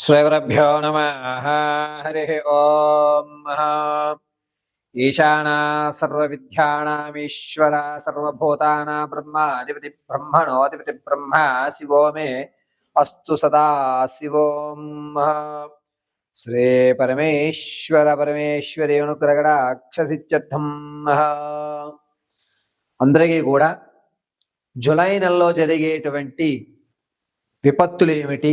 శ్రీగురభ్యో నమ హరి ఓం ఈశానా సర్వవిద్యానామీశ్వర సర్వభూతానా బ్రహ్మాధిపతి బ్రహ్మణోధిపతి బ్రహ్మ శివో మే అస్తు సదా శివోం శ్రీ పరమేశ్వర పరమేశ్వరి అనుగ్రగడాక్షసిత్యర్థం అందరికీ కూడా జులై నెలలో జరిగేటువంటి విపత్తులు ఏమిటి?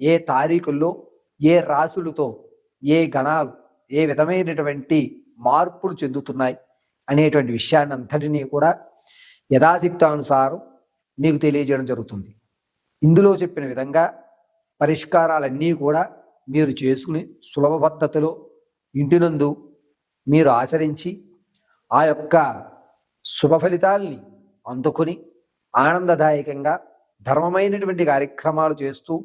ఏ తారీఖుల్లో ఏ రాసులతో ఏ గణాలు ఏ విధమైనటువంటి మార్పులు చెందుతున్నాయి అనేటువంటి విషయాన్ని అంతటినీ కూడా యథాశక్తానుసారం మీకు తెలియజేయడం జరుగుతుంది. ఇందులో చెప్పిన విధంగా పరిష్కారాలన్నీ కూడా మీరు చేసుకుని సులభ పద్ధతిలో ఇంటినందు మీరు ఆచరించి ఆ యొక్క శుభ ఫలితాల్ని అందుకుని ఆనందదాయకంగా ధర్మమైనటువంటి కార్యక్రమాలు చేస్తూ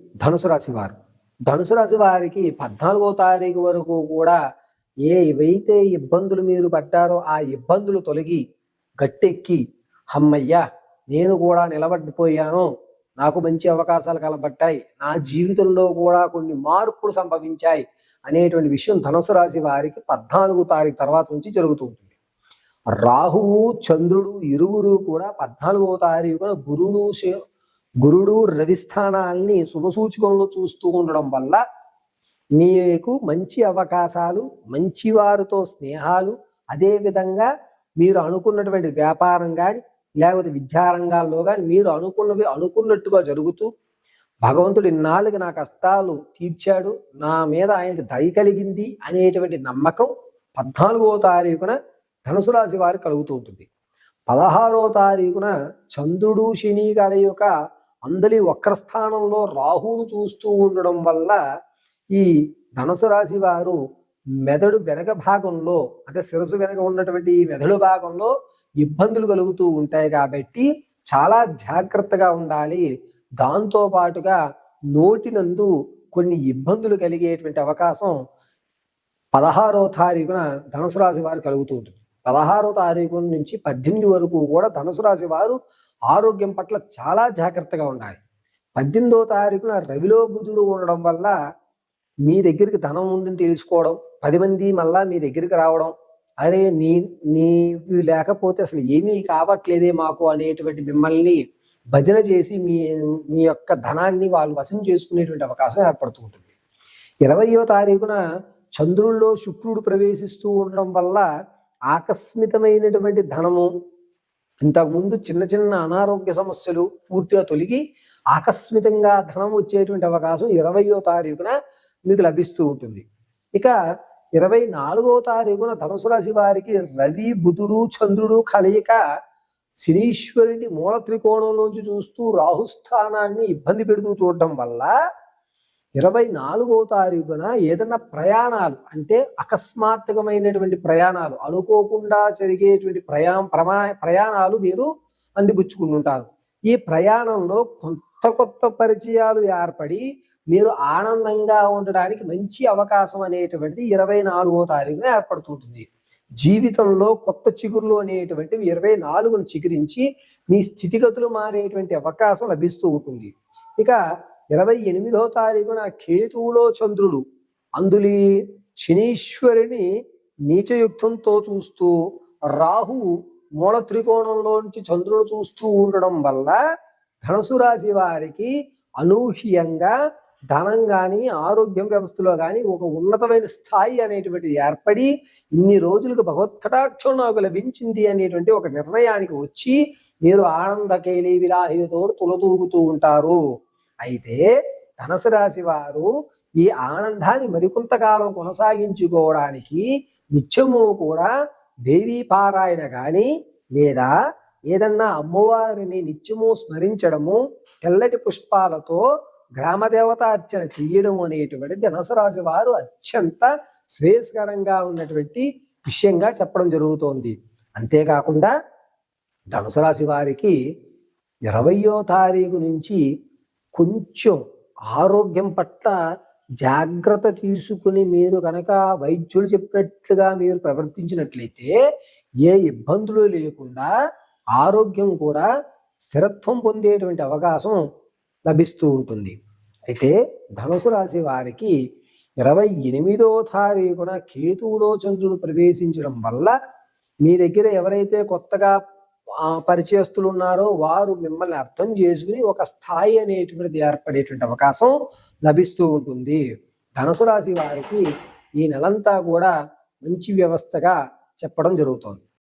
ధనుసు రాశి వారు ధనుసు రాశి వారికి పద్నాలుగో తారీఖు వరకు కూడా ఏ ఏవైతే ఇబ్బందులు మీరు పడ్డారో ఆ ఇబ్బందులు తొలగి గట్టెక్కి అమ్మయ్యా నేను కూడా నిలబడిపోయాను. నాకు మంచి అవకాశాలు కలబట్టాయి నా జీవితంలో కూడా కొన్ని మార్పులు సంభవించాయి. అనేటువంటి విషయం ధనుసు రాశి వారికి పద్నాలుగు తారీఖు తర్వాత నుంచి జరుగుతూ ఉంటుంది. రాహువు చంద్రుడు ఇరువురు కూడా పద్నాలుగో తారీఖున గురుడు గురుడు రవిస్థానాల్ని శుభసూచకంలో చూస్తూ ఉండడం వల్ల మీకు మంచి అవకాశాలు మంచి వారితో స్నేహాలు అదేవిధంగా మీరు అనుకున్నటువంటి వ్యాపారం కానీ లేకపోతే విద్యారంగాల్లో కానీ మీరు అనుకున్నవి అనుకున్నట్టుగా జరుగుతూ భగవంతుడు ఇన్నాళ్ళకి నా కష్టాలు తీర్చాడు నా మీద ఆయనకి దయ కలిగింది అనేటువంటి నమ్మకం పద్నాలుగో తారీఖున ధనుసు రాశి వారికి కలుగుతూ ఉంటుంది. పదహారో తారీఖున చంద్రుడు శని గారి యొక్క అందరి వక్రస్థానంలో రాహువును చూస్తూ ఉండడం వల్ల ఈ ధనుసు రాశి వారు మెదడు వెనక భాగంలో అంటే శిరసు వెనక ఉన్నటువంటి ఈ మెదడు భాగంలో ఇబ్బందులు కలుగుతూ ఉంటాయి కాబట్టి చాలా జాగ్రత్తగా ఉండాలి. దాంతో పాటుగా నోటినందు కొన్ని ఇబ్బందులు కలిగేటువంటి అవకాశం పదహారో తారీఖున ధనుసు రాశి వారు కలుగుతూ ఉంటుంది. పదహారో తారీఖు నుంచి పద్దెనిమిది వరకు కూడా ధనుసు రాశి వారు ఆరోగ్యం పట్ల చాలా జాగ్రత్తగా ఉండాలి. పద్దెనిమిదో తారీఖున రవిలో బుధుడు ఉండడం వల్ల మీ దగ్గరికి ధనం ఉందని తెలుసుకోవడం పది మంది మళ్ళా మీ దగ్గరికి రావడం అరే నీ నీవి లేకపోతే అసలు ఏమీ కావట్లేదే మాకు అనేటువంటి మిమ్మల్ని భజన చేసి మీ మీ యొక్క ధనాన్ని వాళ్ళు వశం చేసుకునేటువంటి అవకాశం ఏర్పడుతూ ఉంటుంది. ఇరవయో తారీఖున చంద్రుల్లో శుక్రుడు ప్రవేశిస్తూ ఉండడం వల్ల ఆకస్మితమైనటువంటి ధనము ఇంతకుముందు చిన్న చిన్న అనారోగ్య సమస్యలు పూర్తిగా తొలగి ఆకస్మితంగా ధనం వచ్చేటువంటి అవకాశం ఇరవయో తారీఖున మీకు లభిస్తూ ఉంటుంది. ఇక ఇరవై నాలుగో తారీఖున ధనుసు రాశి వారికి రవి బుధుడు చంద్రుడు కలయిక శనీశ్వరుని మూల త్రికోణంలోంచి చూస్తూ రాహుస్థానాన్ని ఇబ్బంది పెడుతూ చూడటం వల్ల ఇరవై నాలుగో తారీఖున ఏదైనా ప్రయాణాలు అంటే అకస్మాత్తుకమైనటువంటి ప్రయాణాలు అనుకోకుండా జరిగేటువంటి ప్రయా ప్రమా ప్రయాణాలు మీరు అందిపుచ్చుకుంటుంటారు. ఈ ప్రయాణంలో కొత్త కొత్త పరిచయాలు ఏర్పడి మీరు ఆనందంగా ఉండడానికి మంచి అవకాశం అనేటువంటిది ఇరవై నాలుగో తారీఖున ఏర్పడుతుంటుంది. జీవితంలో కొత్త చిగురులు అనేటువంటివి ఇరవై నాలుగును చిగురించి మీ స్థితిగతులు మారేటువంటి అవకాశం లభిస్తూ ఉంటుంది. ఇక ఇరవై ఎనిమిదో తారీఖున కేతువులో చంద్రుడు అందులి శనీశ్వరుని నీచయుక్తంతో చూస్తూ రాహువు మూల త్రికోణంలోంచి చంద్రుడు చూస్తూ ఉండడం వల్ల ధనుసు రాశి వారికి అనూహ్యంగా ధనం కానీ ఆరోగ్యం వ్యవస్థలో కానీ ఒక ఉన్నతమైన స్థాయి అనేటువంటిది ఏర్పడి ఇన్ని రోజులకు భగవత్ కటాక్షం నాకు లభించింది అనేటువంటి ఒక నిర్ణయానికి వచ్చి మీరు ఆనందకేలి విలాహితో తులతూగుతూ ఉంటారు. అయితే ధనసు రాశి వారు ఈ ఆనందాన్ని మరికొంతకాలం కొనసాగించుకోవడానికి నిత్యము కూడా దేవీ పారాయణ కానీ లేదా ఏదన్నా అమ్మవారిని నిత్యము స్మరించడము తెల్లటి పుష్పాలతో గ్రామదేవత అర్చన చెయ్యడం అనేటువంటి ధనుసు రాశి వారు అత్యంత శ్రేయస్కరంగా ఉన్నటువంటి విషయంగా చెప్పడం జరుగుతోంది. అంతేకాకుండా ధనుసు రాశి వారికి ఇరవయో తారీఖు నుంచి కొంచెం ఆరోగ్యం పట్ల జాగ్రత్త తీసుకుని మీరు కనుక వైద్యులు చెప్పినట్లుగా మీరు ప్రవర్తించినట్లయితే ఏ ఇబ్బందులు లేకుండా ఆరోగ్యం కూడా స్థిరత్వం పొందేటువంటి అవకాశం లభిస్తూ ఉంటుంది. అయితే ధనుసు రాశి వారికి ఇరవై ఎనిమిదో తారీఖున కేతువులో చంద్రుడు ప్రవేశించడం వల్ల మీ దగ్గర ఎవరైతే కొత్తగా పరిచయస్తులు ఉన్నారో వారు మిమ్మల్ని అర్థం చేసుకుని ఒక స్థాయి అనేటువంటిది ఏర్పడేటువంటి అవకాశం లభిస్తూ ఉంటుంది. ధనుసు రాశి వారికి ఈ నెలంతా కూడా మంచి వ్యవస్థగా చెప్పడం జరుగుతోంది.